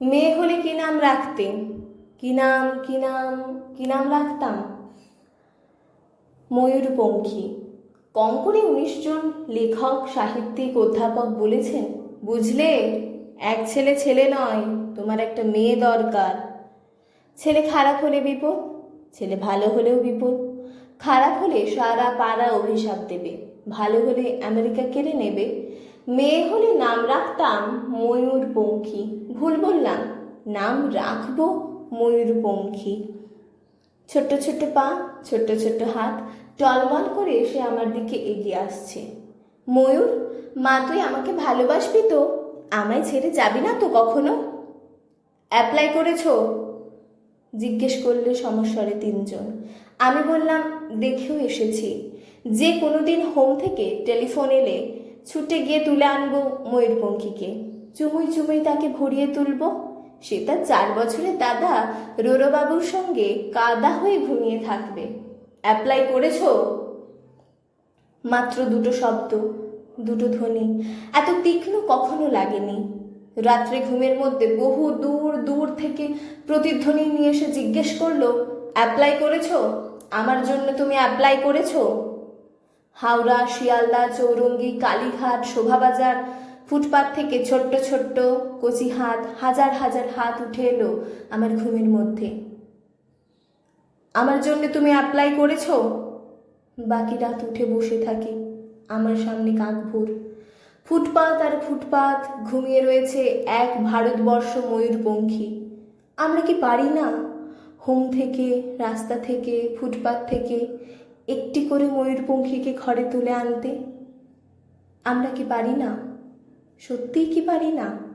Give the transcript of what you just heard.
মেয়ে হলে কি নাম রাখতেন কি নাম কি নাম কি নাম রাখতাম? ময়ূরপঙ্খী। কম করে উনিশ জন লেখক, সাহিত্যিক, অধ্যাপক বলেছেন, বুঝলে, এক ছেলে ছেলে নয়, তোমার একটা মেয়ে দরকার। ছেলে খারাপ হলে বিপদ, ছেলে ভালো হলেও বিপদ। খারাপ হলে সারা পাড়া অভিশাপ দেবে, ভালো হলে আমেরিকা কেড়ে নেবে। মেয়ে হলে নাম রাখতাম ময়ূরপঙ্খী। ভুল বললাম, নাম রাখব ময়ূরপঙ্খী। ছোট্ট ছোট্ট পা, ছোট্ট ছোট্ট হাত, টলমল করে এসে আমার দিকে এগিয়ে আসছে। ময়ূর, মা তুই আমাকে ভালোবাসবি তো? আমায় ছেড়ে যাবি না তো কখনো? অ্যাপ্লাই করেছ? জিজ্ঞেস করলে সমস্যারে তিনজন। আমি বললাম, দেখেও এসেছি। যে কোনো দিন হোম থেকে টেলিফোন এলে ছুটে গিয়ে তুলে আনব ময়ূরপঙ্খীকে চুমুই চুমুই তাকে ভরিয়ে তুলব। সে তার চার বছরের দাদা রোরবাবুর সঙ্গে কাদা হয়ে ঘুমিয়ে থাকবে। অ্যাপ্লাই করেছ? মাত্র দুটো শব্দ, দুটো ধ্বনি। এত তীক্ষ্ণ কখনো লাগেনি। রাত্রে ঘুমের মধ্যে বহু দূর দূর থেকে প্রতিধ্বনি নিয়ে এসে জিজ্ঞেস করল, অ্যাপ্লাই করেছ? আমার জন্য তুমি অ্যাপ্লাই করেছ? হাওড়া, শিয়ালদা, চৌরঙ্গি, কালীঘাট, শোভাবাজার, ফুটপাত থেকে ছোট্ট ছোট্ট কচি হাত হাজার হাজার হাত উঠে এলো আমার ঘুমের মধ্যে। আমার জন্য তুমি অ্যাপ্লাই করেছ? বাকি রাত উঠে বসে থাকি, আমার সামনে কাকভোর ফুটপাত আর ফুটপাত ঘুমিয়ে রয়েছে এক ভারতবর্ষ ময়ূরপঙ্খী। আমরা কি পারি না? হোম থেকে, রাস্তা থেকে, ফুটপাত থেকে একটি করে ময়ূরপঙ্খীকে ঘরে তুলে আনতে। আমরা কি পারি না? সত্যিই কি পারি না?